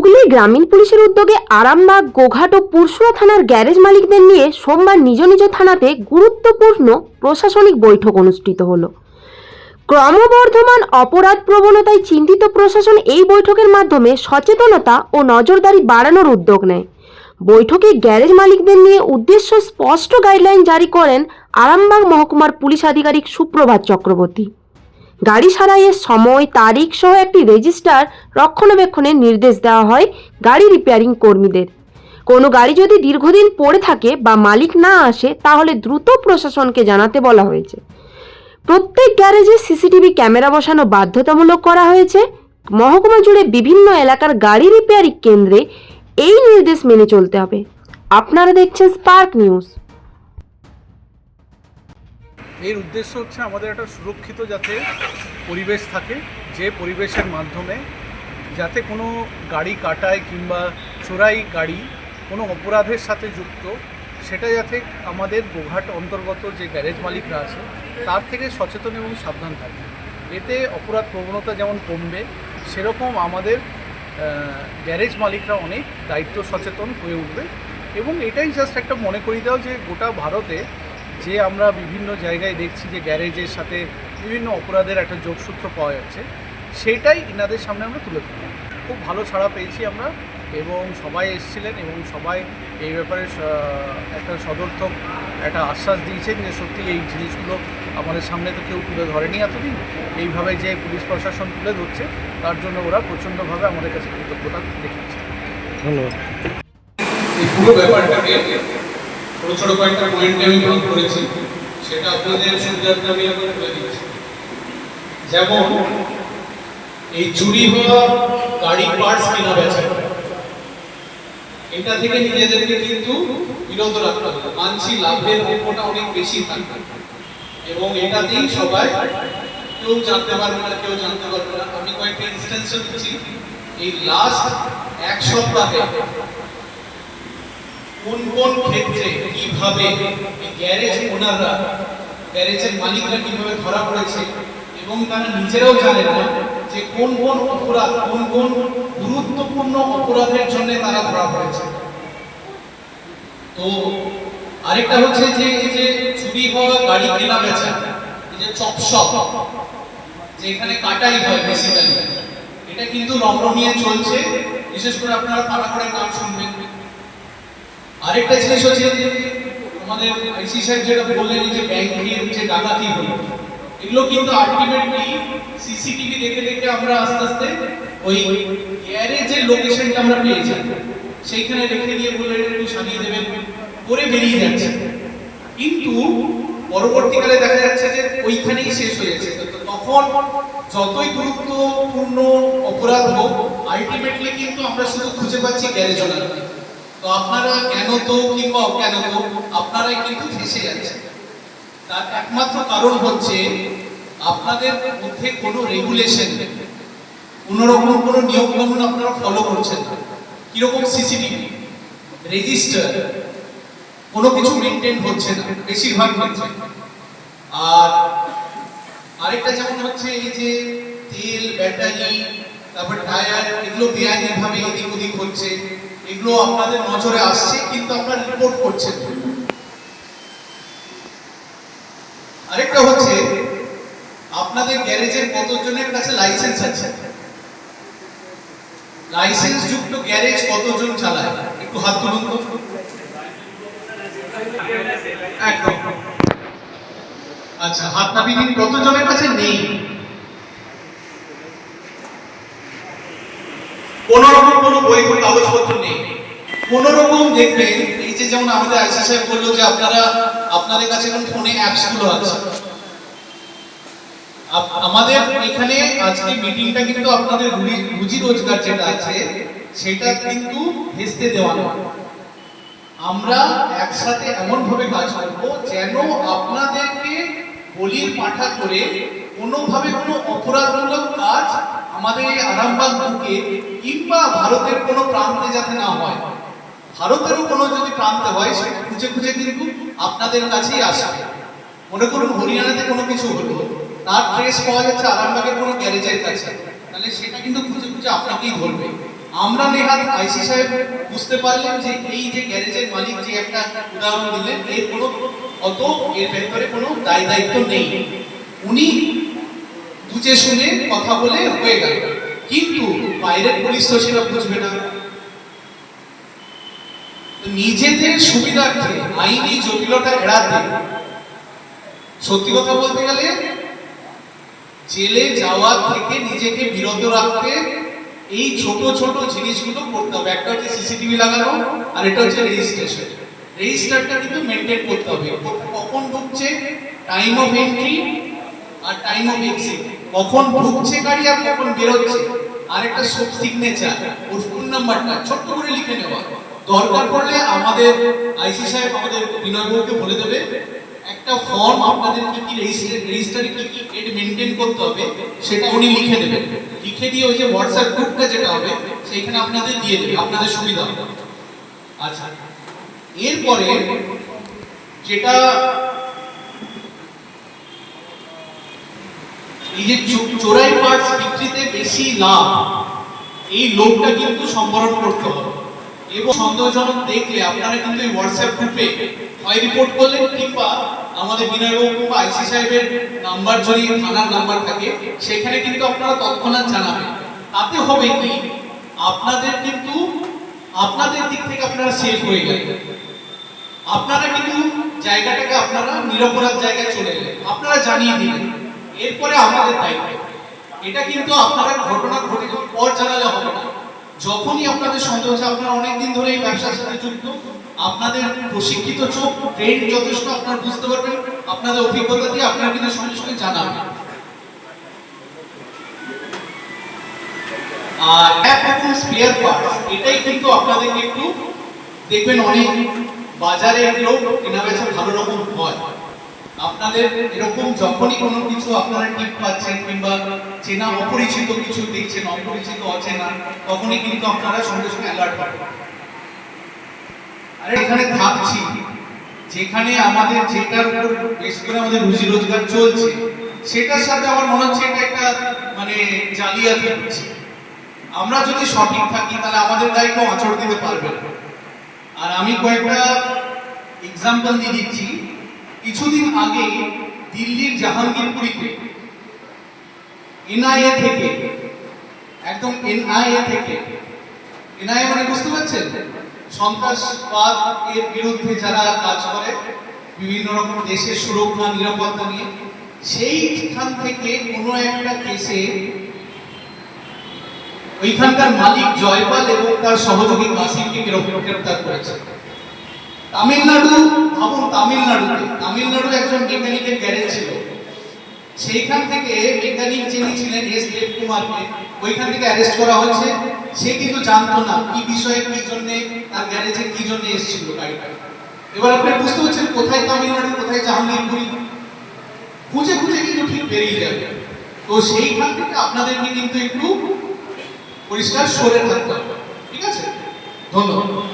হুগলি গ্রামীণ পুলিশের উদ্যোগে আরামবাগ, গোঘাট ও পুরসুরা থানার গ্যারেজ মালিকদের নিয়ে সোমবার নিজ নিজ থানাতে গুরুত্বপূর্ণ প্রশাসনিক বৈঠক অনুষ্ঠিত হলো। ক্রমবর্ধমান অপরাধ প্রবণতায় চিন্তিত প্রশাসন এই বৈঠকের মাধ্যমে সচেতনতা ও নজরদারি বাড়ানোর উদ্যোগ নেয়। বৈঠকে গ্যারেজ মালিকদের নিয়ে উদ্দেশ্য স্পষ্ট গাইডলাইন জারি করেন আরামবাগ মহকুমার পুলিশ আধিকারিক সুপ্রভাত চক্রবর্তী। গাড়ি সারাইয়ের সময়, তারিখ সহ একটি রেজিস্টার রক্ষণাবেক্ষণের নির্দেশ দেওয়া হয় গাড়ি রিপেয়ারিং কর্মীদের। কোনো গাড়ি যদি দীর্ঘদিন পড়ে থাকে বা মালিক না আসে, তাহলে দ্রুত প্রশাসনকে জানাতে বলা হয়েছে। প্রত্যেক গ্যারেজে সিসিটিভি ক্যামেরা বসানো বাধ্যতামূলক করা হয়েছে। মহকুমা জুড়ে বিভিন্ন এলাকার গাড়ি রিপেয়ারিং কেন্দ্রে এই নির্দেশ মেনে চলতে হবে। আপনারা দেখছেন স্পার্ক নিউজ। এর উদ্দেশ্য হচ্ছে আমাদের একটা সুরক্ষিত যাতে পরিবেশ থাকে, যে পরিবেশের মাধ্যমে যাতে কোনো গাড়ি কাটায় কিংবা চোরাই গাড়ি কোনো অপরাধের সাথে যুক্ত, সেটা যাতে আমাদের গোঘাট অন্তর্গত যে গ্যারেজ মালিকরা আছে, তার থেকে সচেতন এবং সাবধান থাকে এতে অপরাধ প্রবণতা যেমন কমবে, সেরকম আমাদের গ্যারেজ মালিকরা অনেক দায়িত্ব সচেতন হয়ে উঠবে। এবং এটাই জাস্ট একটা মনে করি দাও যে গোটা ভারতে যে আমরা বিভিন্ন জায়গায় দেখছি যে গ্যারেজের সাথে বিভিন্ন অপরাধের একটা যোগসূত্র পাওয়া যাচ্ছে সেটাই ইনাদের সামনে আমরা তুলে ধরলাম খুব ভালো ছাড়া পেয়েছি আমরা এবং সবাই এসেছিলেন এবং সবাই এই ব্যাপারে একটা সদর্থক একটা আশ্বাস দিয়েছেন যে সত্যি এই জিনিসগুলো আমাদের সামনে তো কেউ তুলে ধরেনি এতদিন। এইভাবে যে পুলিশ প্রশাসন তুলে ধরছে তার জন্য ওরা প্রচণ্ডভাবে আমাদের কাছে কৃতজ্ঞতা দেখিয়েছে। ধন্যবাদ। এই পুরো ব্যাপারটাকে ছোট ছোট কয়েকটা পয়েন্টে আমি ভাগ করেছি, সেটা আপনাদের সুবিধার্থে আমি এখন বলে দিচ্ছি যেমন, এই চুরি হওয়া গাড়ি পার্টস কেনা বেচা এটা থেকে নিজেদেরকে কিন্তু বিরত রাখতে হবে। মানছি লাভের অঙ্কটা অনেক বেশি থাকবে। এবং এটাতেই সবাই কেউ জানতে পারবে না, কেউ জানতে পারবে না। আমি কয়েকটা ইনস্ট্যান্স দিচ্ছি। এই লাস্ট এক সপ্তাহে কোন কোন ক্ষেত্রে কীভাবে গ্যারেজ ওনাররা, গ্যারেজের মালিকরা কীভাবে ধরা পড়েছে এবং তারা নিজেরাও জানেন না যে কোন কোন অপরাধ, কোন কোন গুরুত্বপূর্ণ অপরাধের জন্য তারা ধরা পড়েছে। তো আরেকটা হচ্ছে যে, এই যে চুরি হওয়া গাড়ি কেনা বেচা এই যে চপশপ যে এখানে কাটাই হয় বেসিক্যালি এটা কিন্তু রমরমিয়ে চলছে। বিশেষ করে আপনারা পাড়া করে নাম শুনবেন। আরেকটা জিনিস হচ্ছে আমাদের আইসি সাহেব যেটা বললেন যে ব্যাংকের যে ডাকাতি হলো, এগুলো কিন্তু আলটিমেটলি সিসিটিভি দেখে দেখে আমরা আস্তে আস্তে ওই গ্যারেজের লোকেশনটা আমরা পেয়ে যাই সেইখানে রেখে দিয়ে বললেন, একটু সারিয়ে দেবেন, করে বেরিয়ে যাচ্ছে। কিন্তু পরবর্তীকালে দেখা যাচ্ছে যে ওইখানেই শেষ হয়ে যাচ্ছে তখন যতই গুরুত্বপূর্ণ অপরাধ হোক আলটিমেটলি কিন্তু আমরা শুধু খুঁজে পাচ্ছি গ্যারেজ তো আপনারা কেন তো কিংবা অজ্ঞান তো? আপনারাই কিন্তু ফেসে যাচ্ছেন তার একমাত্র কারণ হচ্ছে আপনাদের মধ্যে কোনো রেগুলেশন নেই। কোনো কোনো নিয়ম কানুন আপনারা ফলো করছেন কীরকম সিসিটিভি রেজিস্টার কোনো কিছু মেনটেন হচ্ছে না, বেশিরভাগ ক্ষেত্রে। আর আরেকটা যেমন হচ্ছে এই যে তেল ব্যাটারি তারপর টায়ার এগুলো বেআইনিভাবে এদিক ওদিক হচ্ছে। এগুলো আপনাদের নজরে আসছে, কিন্তু আপনারা রিপোর্ট করছেন আরেকটা হচ্ছে, আপনাদের গ্যারেজের কতজনের কাছে লাইসেন্স আছে? লাইসেন্স যুক্ত গ্যারেজ কতজন চালায়? একটু হাত তুলুন তো। একদম। আচ্ছা হাত দিন কতজনের কাছে নেই? কোন রকম বই কাগজপত্র নেই। কোন রকম দেখবেন এই যে যেমন আমাদের সাহেব বলল যে আপনারা, আপনাদের কাছে এখন ফোনে অ্যাপসগুলো আছে আমাদের এখানে আজকে মিটিংটা কিন্তু আপনাদের রুজি রোজগার যেটা আছে, সেটা কিন্তু ভেস্তে দেওয়া নয়। আমরা একসাথে এমন ভাবে কাজ করব যেন আপনাদেরকে বলির পাঠা করে কোনোভাবে কোনো অপরাধমূলক কাজ আমাদের এই আরামবাগ বুকে কিংবা ভারতের কোনো প্রান্তে যাতে না হয়। ভারতেরও কোনো যদি প্রান্তে হয় সেটা খুঁজে খুঁজে কিন্তু আপনাদের কাছেই আসবে। মনে করুন, হরিয়ানাতে কোনো কিছু হলো, তার ট্রেস পাওয়া যাচ্ছে আরামবাগের কোনো গ্যারেজের কাছে। তাহলে সেটা কিন্তু খুঁজে খুঁজে আপনাকেই ধরবে। আমরা নেহাত আইসি সাহেব বুঝতে পারলাম যে এই যে গ্যারেজের মালিক যে একটা উদাহরণ দিলেন, এর কোনো অত এর ভেতরে কোনো দায় দায়িত্ব নেই। উনি বুঝে শুনে কথা বলে হয়ে গেল। কিন্তু বাইরের পুলিশ তো সেটা বুঝবে না। নিজেদের সুবিধার্থে আইনি জটিলতা এড়াতে, সত্যি কথা বলতে গেলে জেলে যাওয়ার থেকে নিজেকে বিরত রাখতে এই ছোট ছোট জিনিসগুলো করতে হবে। একটা হচ্ছে সিসিটিভি লাগানো, আর এটা হচ্ছে রেজিস্ট্রেশন রেজিস্টারটা কিন্তু মেনটেন করতে হবে। কখন ঢুকছে? টাইম অফ এন্ট্রি আর টাইম অফ এক্সিট কখন ঢুকছে গাড়ি আর কখন বেরোচ্ছে? আর একটা সব সিগনেচার ওর ফোন নাম্বারটা ছোট্ট করে লিখে নেওয়া। দরকার পড়লে আমাদের আইসি সাহেব আমাদের বিনয়বাবুকে বলে দেবে একটা ফর্ম আপনাদেরকে কি রেজিস্টার কি এড মেনটেন করতে হবে, সেটা উনি লিখে দেবেন। লিখে দিয়ে ওই যে হোয়াটসঅ্যাপ গ্রুপটা যেটা হবে, সেইখানে আপনাদের দিয়ে দেবে, আপনাদের সুবিধা হবে। আচ্ছা এরপরে যেটা এই যে চোরাই পার্টস বিক্রিতে বেশি লাভ, এই লোকটা কিন্তু সম্বরণ করতে হবে। এবং সন্দেহজনক দেখলে আপনারা কিন্তু এই হোয়াটসঅ্যাপ গ্রুপে হয় রিপোর্ট করলেন কিংবা আমাদের বিনয়বাবু বা আইসি সাহেবের নাম্বার যদি থানার নাম্বার থাকে, সেখানে কিন্তু আপনারা তৎক্ষণাৎ জানাবেন। তাতে হবে কি? আপনাদের কিন্তু, আপনাদের দিক থেকে আপনারা সেফ হয়ে গেলেন। আপনারা কিন্তু জায়গাটাকে আপনারা নিরপরাধ জায়গায় চলে গেলেন আপনারা জানিয়ে দিলেন। এরপরে আমাদের দায়িত্ব। এটা কিন্তু আপনারা ঘটনা ঘটে পর জানালে হবে না। যখনই আপনাদের সন্দেহ হচ্ছে, আপনারা অনেকদিন ধরে এই ব্যবসার সাথে যুক্ত, আপনাদের প্রশিক্ষিত চোখ ট্রেন যথেষ্ট, আপনারা বুঝতে পারবেন, আপনাদের অভিজ্ঞতা দিয়ে আপনারা কিন্তু সঙ্গে সঙ্গে জানাবেন। আর রকম স্পেয়ার পার্টস এটাই কিন্তু আপনাদেরকে একটু দেখবেন, অনেক বাজারে এগুলো কেনা বেচা ভালো রকম হয়। আপনাদের এরকম যখনই কোনো কিছু আপনারা টিপ পাচ্ছেন কিংবা চেনা অপরিচিত কিছু দেখছেন, অপরিচিত অচেনা, তখনই কিন্তু আপনারা সঙ্গে সঙ্গে অ্যালার্ট পাবেন আরে এখানে থাকছি। যেখানে আমাদের যেটার উপর বেশ করে আমাদের রুজি রোজগার চলছে, সেটার সাথে আমার মনে হচ্ছে এটা একটা মানে জালিয়াতি হচ্ছে। আমরা যদি সঠিক থাকি, তাহলে আমাদের গায়ে কেউ দিতে পারবে আর আমি কয়েকটা এক্সাম্পল দিয়ে দিচ্ছি। কিছুদিন আগে দিল্লির জাহাঙ্গীরপুরীতে এনআইএ থেকে, একদম এনআইএ থেকে, এনআইএ মানে বুঝতে পারছেন? সন্ত্রাসবাদ এর বিরুদ্ধে যারা কাজ করে, বিভিন্ন রকম দেশের সুরক্ষা, নিরাপত্তা নিয়ে, সেইখান থেকে কোনো একটা কেসে ওইখানকার মালিক জয়পাল এবং তার সহযোগী কাসিমকে গ্রেফ- গ্রেফতার করেছে। তামিলনাড়ু, ভাবুন তামিলনাড়ুতে। তামিলনাড়ু একজন মেকানিকের গ্যারেজ ছিল। সেইখান থেকে মেকানিক যিনি ছিলেন এস দেব কুমারকে, ওইখান থেকে অ্যারেস্ট করা হয়েছে। সে কিন্তু জানতো না কি বিষয়ে কি জন্য, তার গ্যারেজে কি জন্য এসেছিল গাড়িটা। এবার আপনি বুঝতে পারছেন কোথায় তামিলনাড়ু, কোথায় জাহাঙ্গীরপুরি। খুঁজে খুঁজে কিন্তু ঠিক বেরিয়ে যাবে তো সেইখান থেকে আপনাদেরকে কিন্তু একটু পরিষ্কার সরে থাকতে হবে। ঠিক আছে? ধন্যবাদ।